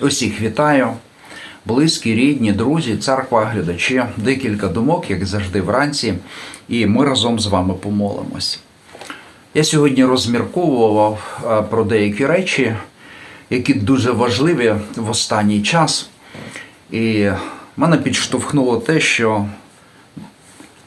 Усіх вітаю, близькі, рідні, друзі, церква, глядачі, декілька думок, як завжди, вранці, і ми разом з вами помолимось. Я сьогодні розмірковував е, про деякі речі, які дуже важливі в останній час. І мене підштовхнуло те, що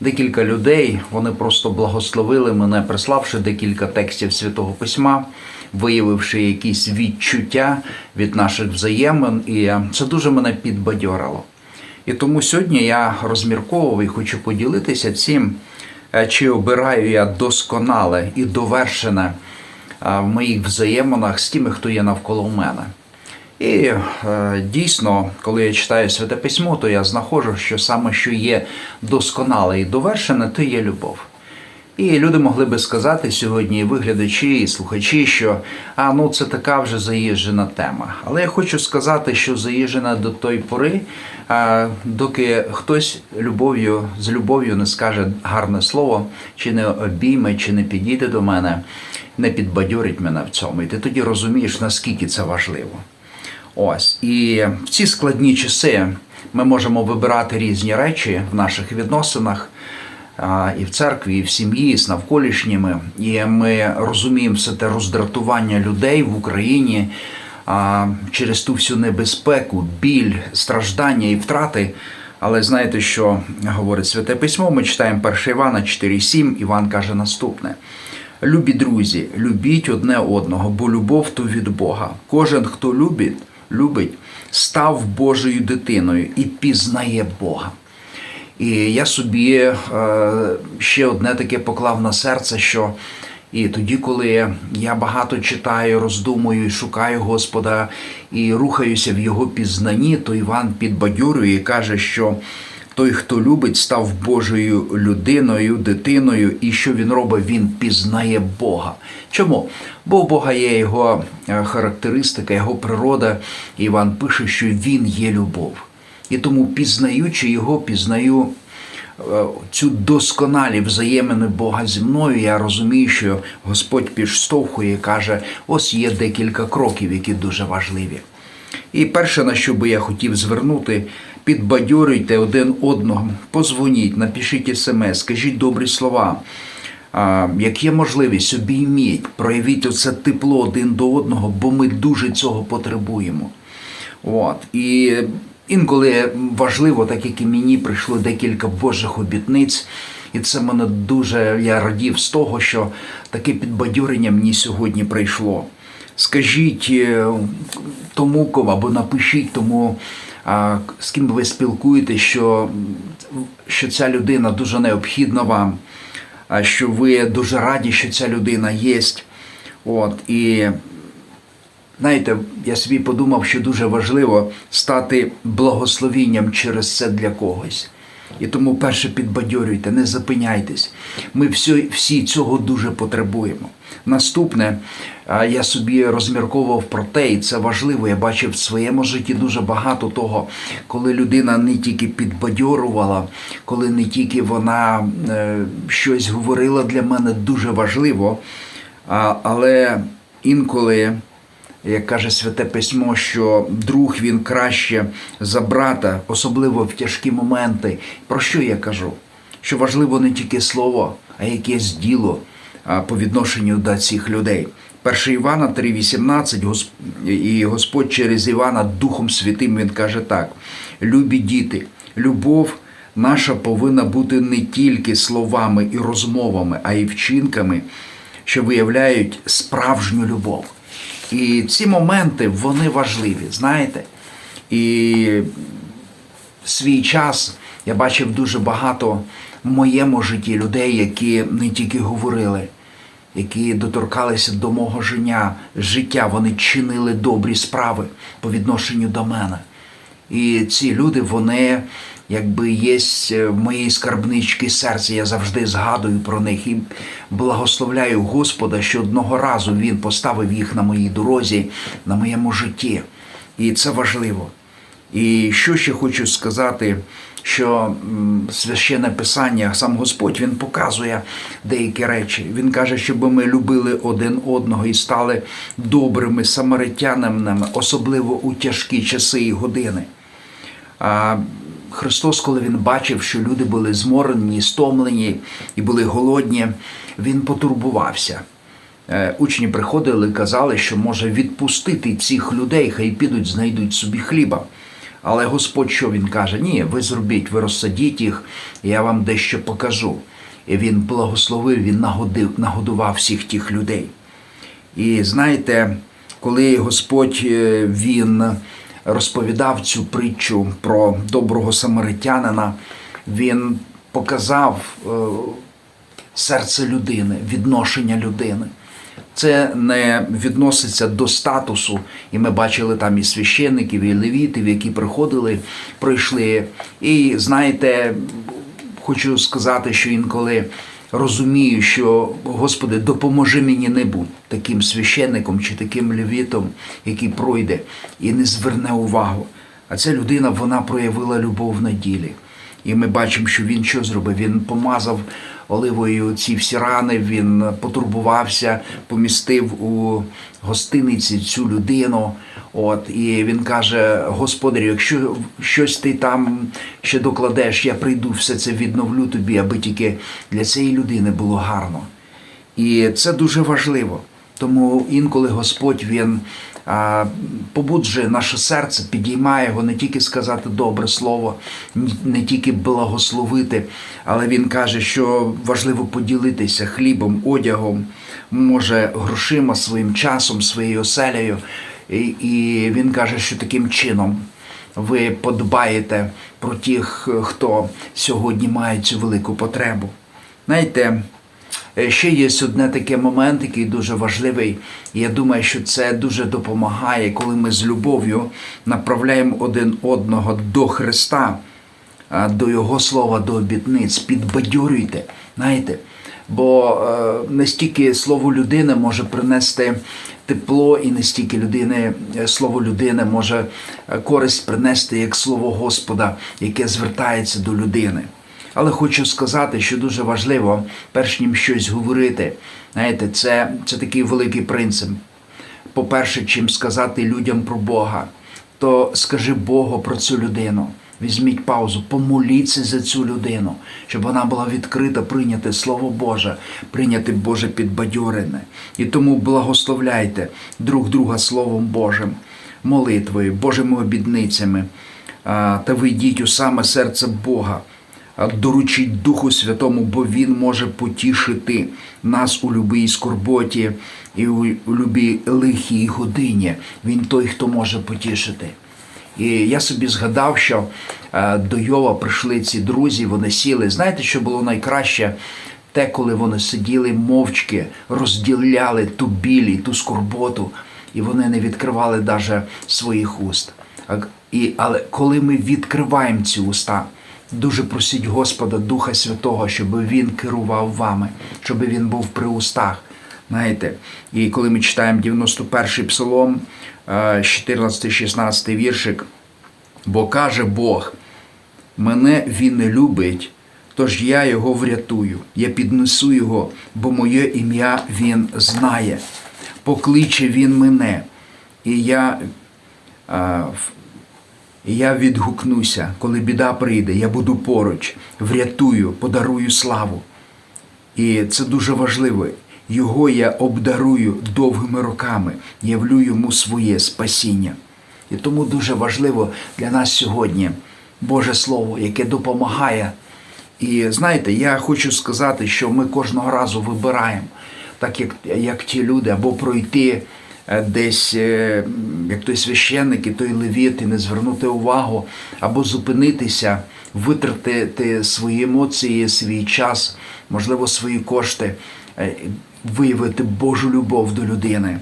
декілька людей вони просто благословили мене, приславши декілька текстів Святого Письма, виявивши якісь відчуття від наших взаємин, і це дуже мене підбадьорило. І тому сьогодні я розмірковував і хочу поділитися цим, е, чи обираю я досконале і довершене е, в моїх взаєминах з тими, хто є навколо мене. І е, дійсно, коли я читаю святе письмо, то я знаходжу, що саме що є досконале і довершене, то є любов. І люди могли би сказати сьогодні, і виглядачі, і слухачі, що а ну це така вже заїжджена тема. Але я хочу сказати, що заїжджена до той пори, а, доки хтось любов'ю з любов'ю не скаже гарне слово, чи не обійме, чи не підійде до мене, не підбадьорить мене в цьому. І ти тоді розумієш, наскільки це важливо. Ось і в ці складні часи ми можемо вибирати різні речі в наших відносинах. І в церкві, і в сім'ї, і з навколишніми, і ми розуміємо все те роздратування людей в Україні через ту всю небезпеку, біль, страждання і втрати. Але знаєте, що говорить Святе Письмо? Ми читаємо 1 Івана 4,7, Іван каже наступне: Любі друзі, любіть одне одного, бо любов то від Бога. Кожен, хто любить, любить, став Божою дитиною і пізнає Бога. І я собі е, ще одне таке поклав на серце, що і тоді, коли я багато читаю, роздумую, шукаю Господа і рухаюся в його пізнанні, то Іван підбадьорює і каже, що той, хто любить, став Божою людиною, дитиною, і що він робить, він пізнає Бога. Чому? Бо у Бога є його е, характеристика, його природа. Іван пише, що він є любов. І тому, пізнаючи його, пізнаю е, цю досконалі взаємини Бога зі мною, я розумію, що Господь підштовхує і каже: ось є декілька кроків, які дуже важливі. І перше, на що би я хотів звернути, підбадьорюйте один одного, позвоніть, напишіть смс, скажіть добрі слова. Як є можливість, обійміть, проявіть оце тепло один до одного, бо ми дуже цього потребуємо. От. І інколи важливо, так як і мені прийшло декілька Божих обітниць. І це мене дуже я радів з того, що таке підбадьорення мені сьогодні прийшло. Скажіть е, тому або напишіть тому, з ким ви спілкуєтесь, що, що ця людина дуже необхідна вам, що ви дуже раді, що ця людина є. От, і знаєте, я собі подумав, що дуже важливо стати благословінням через це для когось. І тому перше підбадьорюйте, не зупиняйтесь. Ми всі, всі цього дуже потребуємо. Наступне, я собі розмірковував про те, і це важливо. Я бачив в своєму житті дуже багато того, коли людина не тільки підбадьорувала, коли не тільки вона е, щось говорила для мене дуже важливо, але інколи як каже святе письмо, що друг він краще за брата, особливо в тяжкі моменти. Про що я кажу? Що важливо не тільки слово, а якесь діло по відношенню до цих людей. 1 Івана 3,18 і Господь через Івана Духом Святим Він каже так: любі діти, любов наша повинна бути не тільки словами і розмовами, а й вчинками, що виявляють справжню любов. І ці моменти вони важливі, знаєте. І в свій час я бачив дуже багато в моєму житті людей, які не тільки говорили, які доторкалися до мого життя, вони чинили добрі справи по відношенню до мене. І ці люди, вони якби є в моїй скарбничці серця. Я завжди згадую про них і благословляю Господа, що одного разу Він поставив їх на моїй дорозі, на моєму житті. І це важливо. І що ще хочу сказати, що священне писання, сам Господь, він показує деякі речі. Він каже, щоб ми любили один одного і стали добрими самаритянами, особливо у тяжкі часи і години. Христос, коли він бачив, що люди були зморені, стомлені і були голодні, він потурбувався. Е, Учні приходили і казали, що може відпустити цих людей, хай підуть, знайдуть собі хліба. Але Господь що він каже? Ні, ви зробіть, ви розсадіть їх, і я вам дещо покажу. І він благословив, він нагодив, нагодував всіх тих людей. І знаєте, коли Господь е, він розповідав цю притчу про доброго самаритянина, він показав е, серце людини, відношення людини. Це не відноситься до статусу, і ми бачили там і священників, і левітів, які приходили, пройшли. І знаєте, хочу сказати, що інколи розумію, що Господи, допоможи мені не бути таким священником чи таким левітом, який пройде і не зверне увагу. А ця людина вона проявила любов на ділі. І ми бачимо, що він що зробив? Він помазав оливою ці всі рани, він потурбувався, помістив у гостиниці цю людину. От, і він каже: Господарю, якщо щось ти там ще докладеш, я прийду, все це відновлю тобі, аби тільки для цієї людини було гарно. І це дуже важливо. Тому інколи Господь він побуджує наше серце, підіймає його не тільки сказати добре слово, не тільки благословити, але він каже, що важливо поділитися хлібом, одягом, може грошима, своїм часом, своєю оселею. І, він каже, що таким чином ви подбаєте про тих, хто сьогодні має цю велику потребу. Знаєте, Ще є одне такий момент, який дуже важливий. Я думаю, що це дуже допомагає, коли ми з любов'ю направляємо один одного до Христа, до Його слова, до обітниць. Підбадьорюйте, знаєте. Бо е, не стільки слово людини може принести тепло, і не стільки людини, е, слово людини може е, користь принести як слово Господа, яке звертається до людини. Але хочу сказати, що дуже важливо, перш ніж щось говорити, знаєте, це, це такий великий принцип. По-перше, чим сказати людям про Бога, то скажи Богу про цю людину. Візьміть паузу, помоліться за цю людину, щоб вона була відкрита прийняти Слово Боже, прийняти Боже підбадьорене. І тому благословляйте друг друга Словом Божим, молитвою, Божими обідницями та вийдіть у саме серце Бога. А Доручіть Духу Святому, бо Він може потішити нас у любій скорботі і у любій лихій годині. Він той, хто може потішити. І я собі згадав, що е, до Йова прийшли ці друзі, вони сіли. Знаєте, що було найкраще? Те, коли вони сиділи мовчки, розділяли ту біль і ту скорботу, і вони не відкривали навіть своїх уст. І, але коли ми відкриваємо ці уста, дуже просіть Господа Духа Святого, щоб Він керував вами, щоб Він був при устах. Знаєте, і коли ми читаємо 91-й псалом, е, 14-16 віршик, бо каже Бог, мене він не любить, тож я його врятую, я піднесу його, бо моє ім'я він знає. Покличе він мене, і я, в- і я відгукнуся, коли біда прийде, я буду поруч, врятую, подарую славу. І це дуже важливо. Його я обдарую довгими роками, явлю йому своє спасіння. І тому дуже важливо для нас сьогодні Боже Слово, яке допомагає. І знаєте, я хочу сказати, що ми кожного разу вибираємо, так як, як ті люди, або пройти десь, е, як той священник і той левіт, і не звернути увагу, або зупинитися, витратити свої емоції, свій час, можливо, свої кошти, е, виявити Божу любов до людини.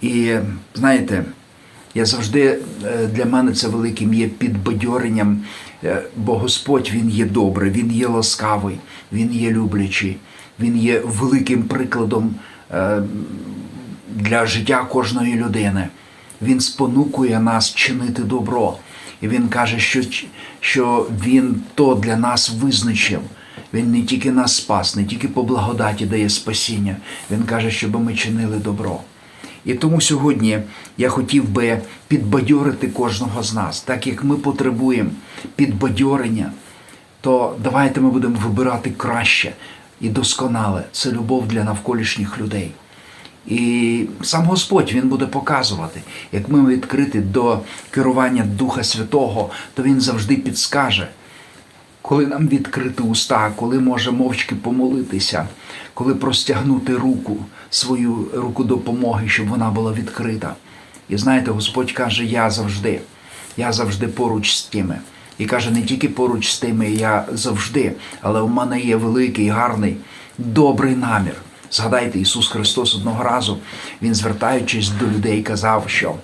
І знаєте, я завжди е, для мене це великим є підбадьоренням, е, бо Господь Він є добрий, Він є ласкавий, Він є люблячий, Він є великим прикладом е, для життя кожної людини. Він спонукує нас чинити добро. І Він каже, що, що Він то для нас визначив. Він не тільки нас спас, не тільки по благодаті дає спасіння. Він каже, щоб ми чинили добро. І тому сьогодні я хотів би підбадьорити кожного з нас, так як ми потребуємо підбадьорення, то давайте ми будемо вибирати краще і досконале. Це любов для навколишніх людей. І сам Господь Він буде показувати, як ми відкриті до керування Духа Святого, то Він завжди підскаже, коли нам відкрити уста, коли може мовчки помолитися, коли простягнути руку, свою руку допомоги, щоб вона була відкрита. І знаєте, Господь каже, я завжди, я завжди поруч з тими. І каже, не тільки поруч з тими, я завжди, але у мене є великий, гарний, добрий намір. Згадайте, Ісус Христос одного разу, Він, звертаючись до людей, казав, що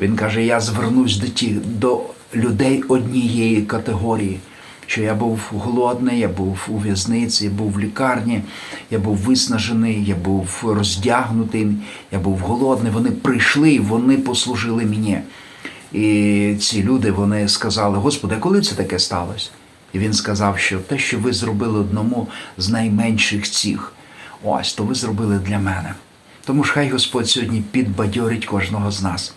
Він каже: Я звернусь до ті, до людей однієї категорії, що я був голодний, я був у в'язниці, я був в лікарні, я був виснажений, я був роздягнутий, я був голодний. Вони прийшли вони послужили мені. І ці люди вони сказали: Господи, коли це таке сталося? І він сказав, що те, що ви зробили одному з найменших цих, ось то ви зробили для мене. Тому ж хай Господь сьогодні підбадьорить кожного з нас.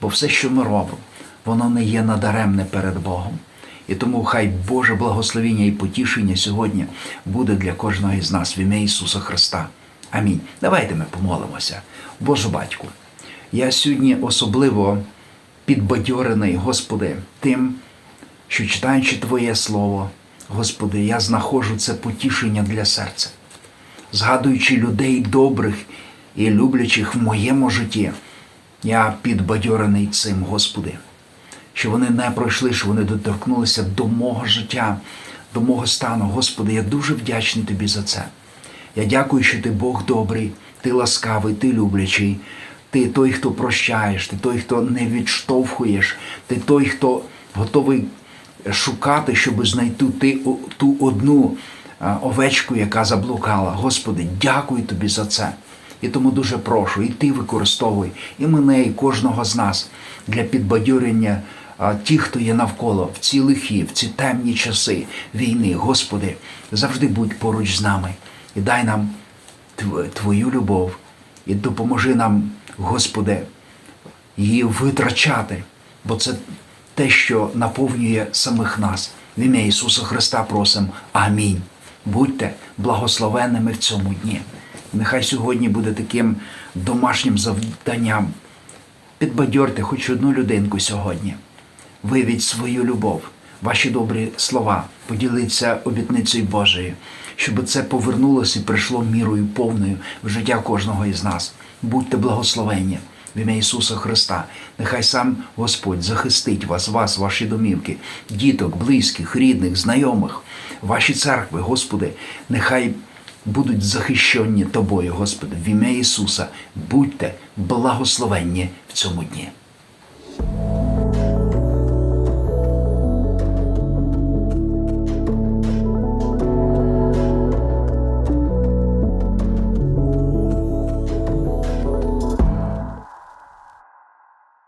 Бо все, що ми робимо, воно не є надаремне перед Богом. І тому хай Боже благословіння і потішення сьогодні буде для кожного із нас в ім'я Ісуса Христа. Амінь. Давайте ми помолимося. Боже батьку, я сьогодні особливо підбадьорений, Господи, тим, що читаючи Твоє Слово, Господи, я знаходжу це потішення для серця, згадуючи людей добрих і люблячих в моєму житті, я підбадьорений цим, Господи, що вони не пройшли, що вони доторкнулися до мого життя, до мого стану. Господи, я дуже вдячний Тобі за це. Я дякую, що ти Бог добрий, ти ласкавий, ти люблячий. Ти той, хто прощаєш, ти той, хто не відштовхуєш, ти той, хто готовий шукати, щоб знайти ти, ту одну овечку, яка заблукала. Господи, дякую тобі за це. І тому дуже прошу, і ти використовуй, і мене, і кожного з нас для підбадьорення а, ті, хто є навколо, в ці лихі, в ці темні часи війни. Господи, завжди будь поруч з нами і дай нам Твою любов, і допоможи нам, Господи, її витрачати, бо це те, що наповнює самих нас. В ім'я Ісуса Христа просимо. Амінь. Будьте благословенними в цьому дні. Нехай сьогодні буде таким домашнім завданням. Підбадьорте хоч одну людинку сьогодні. Виявіть свою любов, ваші добрі слова, поділіться обітницею Божою, щоб це повернулося і прийшло мірою повною в життя кожного із нас. Будьте благословенні в ім'я Ісуса Христа. Нехай сам Господь захистить вас, вас, ваші домівки, діток, близьких, рідних, знайомих, ваші церкви, Господи, нехай будуть захищені Тобою, Господи, в ім'я Ісуса. Будьте благословенні в цьому дні.